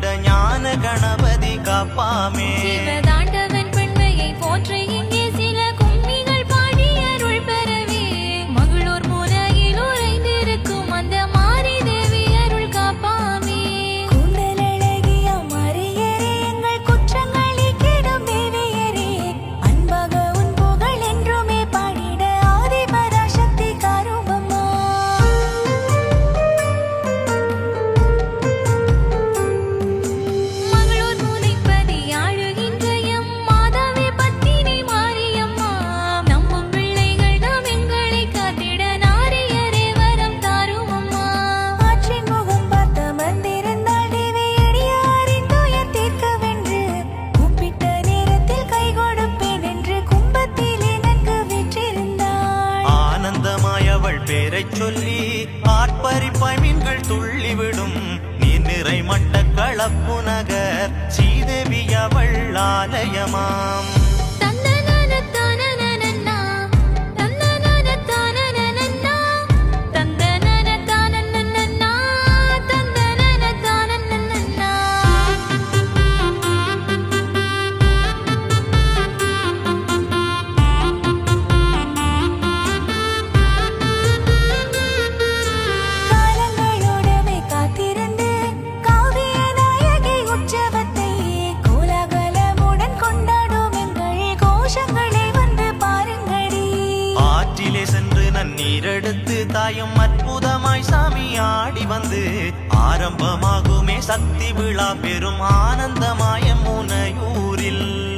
đã களப்புநகர் ஸ்ரீதேவிய வள்ளாலயமாம் ஆரம்பமாகுமே சக்தி விழா பெரும் ஆனந்தமாய முனையூரில்.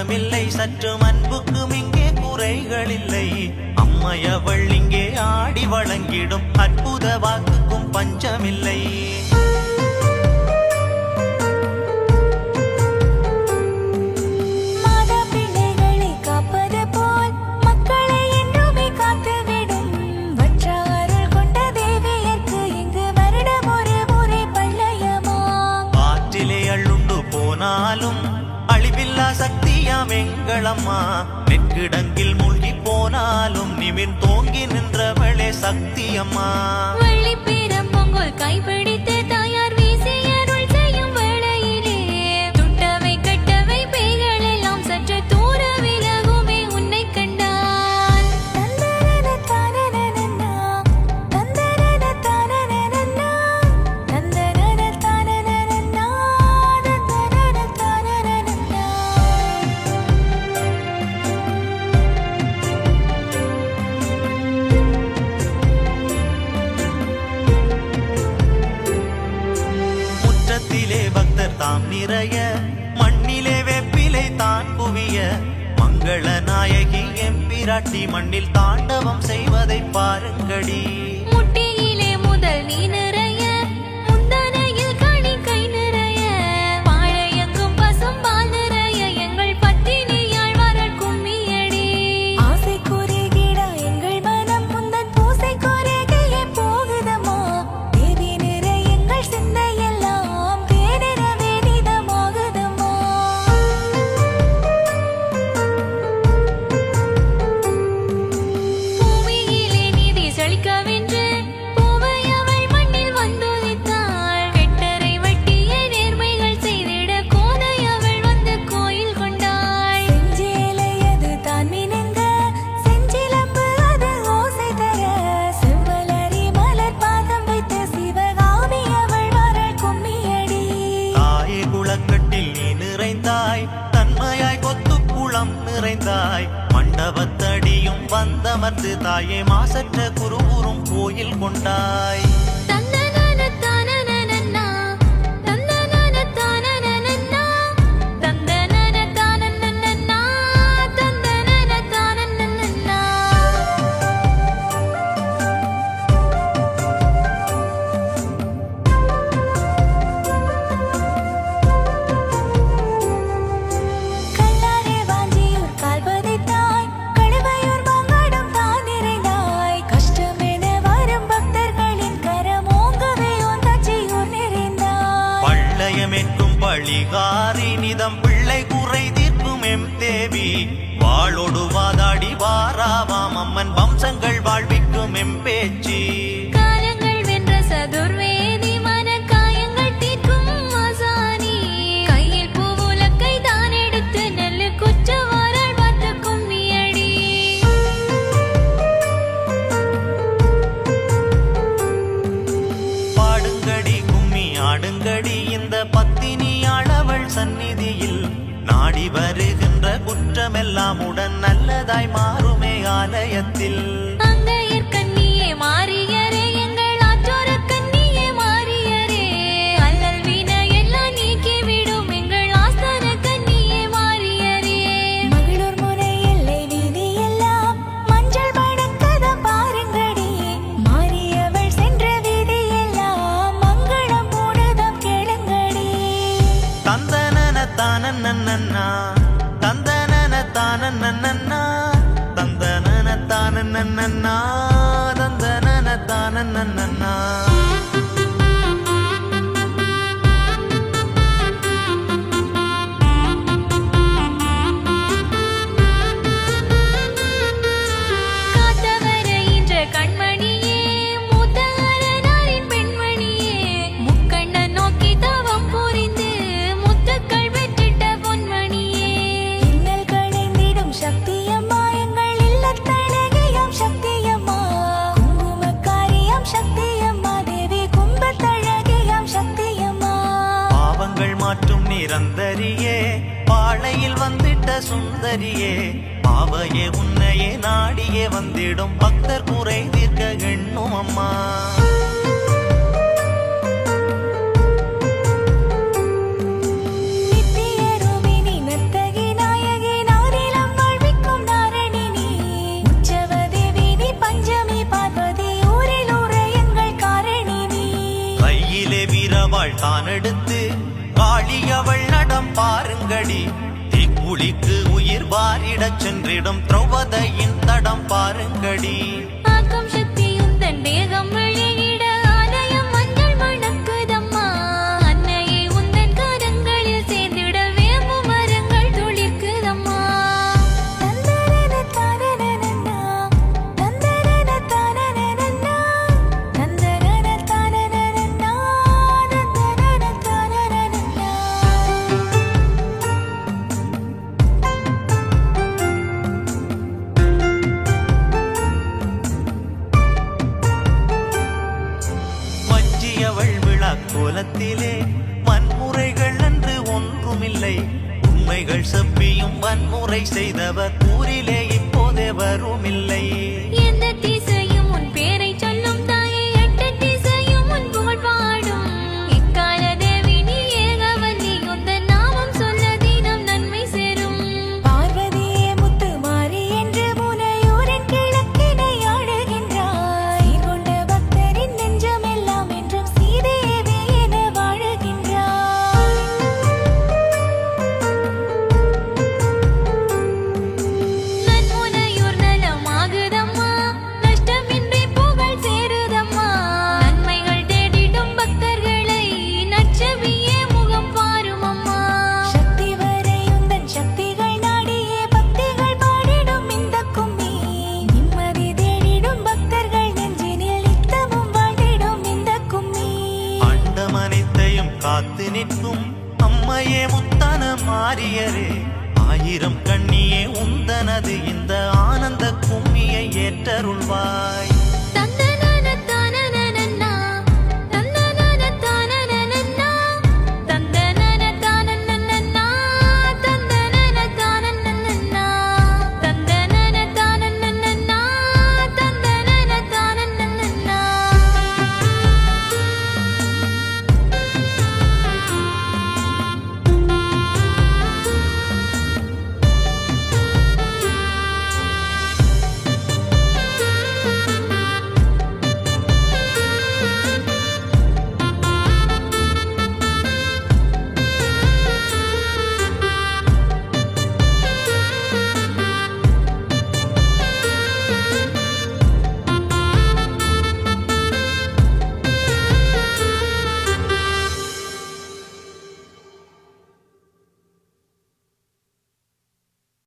குற்றமில்லை சற்றும் அன்புக்கும் இங்கே குறைகள் இல்லை அம்மையவள் இங்கே ஆடி வழங்கிடும் அற்புத வாக்குக்கும் பஞ்சமில்லை. சக்தியம்மா. நிறைய மண்ணிலே வெப்பிலை தான் குவிய. மங்கள நாயகி எம்பிராட்டி மண்ணில் தாண்டவம் செய்வதை பாருங்கடி. நிறைந்தாய். மண்டபத்தடியும் வந்தமர்ந்து தாயே மாசற்ற குருவூரும் கோயில் கொண்டாய். நிதம் பிள்ளை குறை தீர்க்கும் எம் தேவி. வாழோடு வாதாடி வாராவாம் அம்மன் வம்சங்கள் வாழ்விக்கும் எம் பேச்சி. எல்லாம் உடன் நல்லதாய் மாறுமே ஆலயத்தில். சுந்தரியே பாவையே உன்னையே நாடியே வந்திடும். பக்தர் குறை தீர்க்க எண்ணும் அம்மா காத்து நிற்கும் அம்மையே முத்தன மாறியரே ஆயிரம் கண்ணியே உந்தனது இந்த ஆனந்த கும்மியை ஏற்றருள்வாய்.